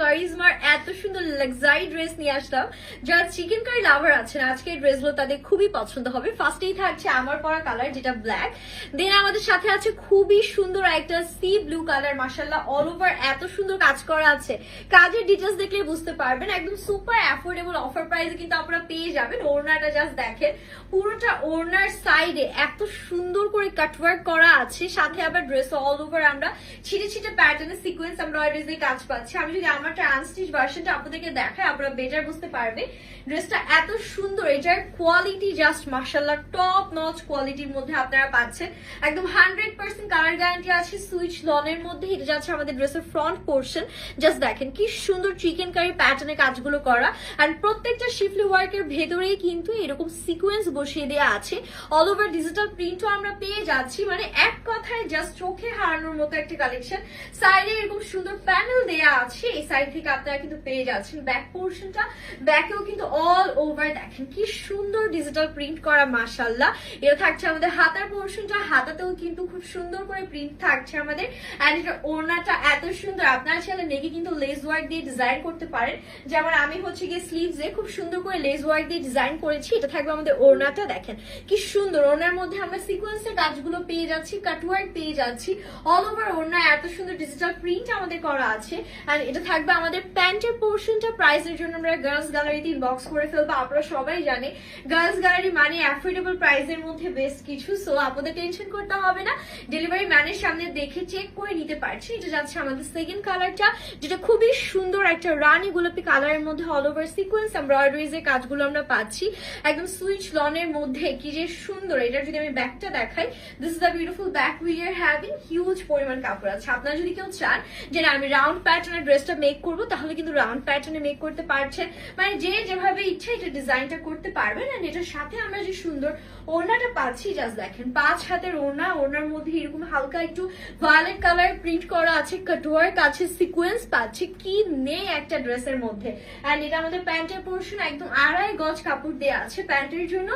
কারিজমার এত সুন্দর luxury dress নিয়ে আসলাম। যারা চিকেন কারি লাভার আছেন আজকে এই ড্রেসগুলো তাদের খুবই পছন্দ হবে। ফার্স্টেই থাকছে আমার পরা কালার যেটা ব্ল্যাক দেন আমাদের সাথে আছে খুবই সুন্দর একটা সি ব্লু কালার মাসাল্লাহ অল ওভার এত সুন্দর কাজ করা আছে। কাজের ডিটেলস দেখলে বুঝতে পারবেন, একদম সুপার অ্যাফোর্ডেবল অফার প্রাইসে কিন্তু আপনারা পেয়ে যাবেন। ওড়নাটা জাস্ট দেখেন, পুরোটা ওড়নার সাইডে এত সুন্দর করে কাটওয়ার্ক করা আছে। সাথে আবার ড্রেস অল ওভার আমরা ছিটে ছিটে প্যাটার্নের সিকোয়েন্স এমব্রয়ডারি দিয়ে কাজ পাচ্ছি। আমি যদি আমার আনস্টিচ ভার্সনটা আপনাদেরকে দেখাই আপনারা বেটার বুঝতে পারবে। ড্রেসটা এত সুন্দর, এটার কোয়ালিটি জাস্ট মার্শাল্লাহ টপ নচ কোয়ালিটির মধ্যে আপনারা পাচ্ছেন। একদম হান্ড্রেড পার্সেন্ট কালার গ্যারান্টি আছে, সুইচ লনের মধ্যে এটা যাচ্ছে আমাদের ড্রেসের ফ্রন্ট পোর্শন জাস্ট দেখেন কি সুন্দর চিকেন কারি প্যাটার্নে কাজগুলো করা। আর প্রত্যেকটা শিফলি ওয়ার্কের ভেতরেই কিন্তু এরকম সিকোয়েন্স বসিয়ে দেওয়া আছে। অল ওভার ডিজিটাল প্রিন্টও আমরা পেয়ে যাচ্ছি। মানে এক কথায় জাস্ট চোখে হারানোর মতো একটা কালেকশন সাইডে এরকম সুন্দর প্যানেল দেয়া আছে, এই সাইড থেকে আপনারা কিন্তু পেয়ে যাচ্ছেন। ব্যাক পোর্শনটা ব্যাকেও কিন্তু অল ওভার দেখেন। কি সুন্দর ডিজিটাল প্রিন্ট করা মাশাল্লাহ এটা থাকছে আমাদের হাতার পোর্শনটা হাতাতেও কিন্তু খুব সুন্দর করে প্রিন্ট থাকছে আমাদের। অ্যান্ড এটা ওড়নাটা এত সুন্দর। আপনারা চাইলে নেগে কিন্তু লেস ওয়ার্ক দিয়ে ডিজাইন করতে পারেন। যেমন আমি হচ্ছে গিয়ে স্লিভসে খুব সুন্দর করে লেস ওয়ার্ক দিয়ে ডিজাইন করেছি। এটা থাকবে আমাদের ওড়নাটা, দেখেন। কি সুন্দর। ওড়নার মধ্যে আমরা সিকোয়েন্সের কাজগুলো পেয়ে যাচ্ছি কাটওয়ার্ক পেয়ে যাচ্ছি। অল ওভার ওড়না এত সুন্দর ডিজিটাল প্রিন্ট আমাদের করা আছে। অ্যান্ড এটা থাকবে আমাদের প্যান্টের পোর্শনটা প্রাইসের জন্য আমরা গার্লস গ্যালারিতে ইনবক্স করে ফেলব। আপনারা সবাই জানে গার্লস গ্যালারি মানে অ্যাফোর্ডেবল প্রাইসের মধ্যে বেস্ট কিছু সো আপনাদের টেনশন করতে হবে না। ডেলিভারি ম্যানের সামনে দেখে চেক করে নিতে পারছি। এটা যাচ্ছে আমাদের সেকেন্ড কালারটা যেটা খুবই সুন্দর একটা রানী গোলাপি কালারের মধ্যে অল ওভার সিকোয়েন্স এমব্রয়ডারিজ এর কাজগুলো আমরা পাচ্ছি। একদম সুইচ লনের মধ্যে, কি যে সুন্দর। এটার যদি আমি ব্যাকটা দেখাই this is the beautiful back we are having huge পরিমাণ কাপড় আছে। আপনারা যদি কেউ চান যে আমি রাউন্ড প্যাটার্নের ড্রেসটা মেক করব, তাহলে কিন্তু রাউন্ড প্যাটার্নে মেক করতে পারছেন মানে যে যেভাবে ইচ্ছা এটা ডিজাইনটা করতে পারবেন আর এটার সাথে আমরা যে সুন্দর ওড়নাটা পাচ্ছি জাস্ট দেখেন, পাঁচ হাতের ওড়না, ওড়নার মধ্যে এরকম হালকা একটু ভায়োলেট কালার প্রিন্ট করা আছে কাটওয়ার্ক আছে সিকোয়েন্স পাচ্ছে, কি নেই একটা ড্রেসের মধ্যে। এন্ড এটা আমাদের প্যান্টের পোর্শন একদম আড়াই গজ কাপড় দেওয়া আছে প্যান্টের জন্য।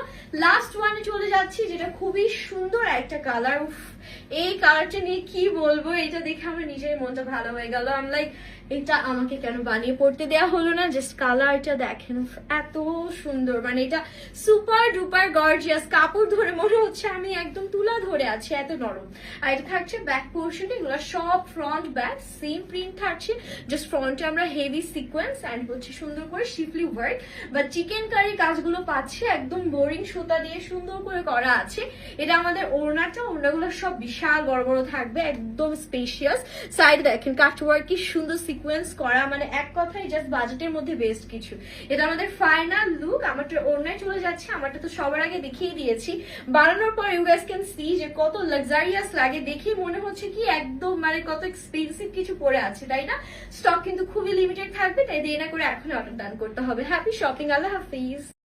লাস্ট ওয়ানে চলে যাচ্ছি, যেটা খুবই সুন্দর একটা কালার এই কালারটা নিয়ে কি বলব? এটা দেখে আমার নিজের মনটা ভালো হয়ে গেল। আম লাইক এটা আমাকে কেন বানিয়ে পড়তে দেয়া হলো না? জাস্ট কালারটা দেখেন এত সুন্দর। মানে এটা সুপার ডুপার গর্জিয়াস কাপড় ধরে মনে হচ্ছে আমি একদম তুলা ধরে আছি, এত নরম। আর এটা থাকছে ব্যাক পোর্শন এগুলো সব ফ্রন্ট ব্যাক সেম প্রিন্ট থাকছে। জাস্ট ফ্রন্টে আমরা হেভি সিকোয়েন্স অ্যান্ড হচ্ছে সুন্দর করে শিফলি ওয়ার্ক বা চিকেন কারি কাজগুলো পাচ্ছে, একদম বোরিং সুতা দিয়ে সুন্দর করে করা আছে। এটা আমাদের ওড়নাটা, ওড়নাগুলো সব বিশাল। বড় বড় থাকবে, একদম স্পেশিয়াস সাইডে দেখেন কাটওয়ার্ক কি সুন্দর সিকোয়েন্স করা মানে এক কথায় জাস্ট বাজেটের মধ্যে বেস্ট কিছু। এটা আমাদের ফাইনাল লুক আমারটা ওড়নায় চলে যাচ্ছে, আমারটা তো সবার আগে দেখিয়ে দিয়েছি। বানানোর পর ইউ গাইস ক্যান সি যে কত লাক্সারিয়াস লাগে, দেখে মনে হচ্ছে কি একদম মানে কত এক্সপেন্সিভ কিছু পরে আছে, তাই না? স্টক কিন্তু খুবই লিমিটেড থাকবে, তাই দেরি না করে এখন অর্ডার ডান করতে হবে। হ্যাপি শপিং আল্লাহ হাফিজ।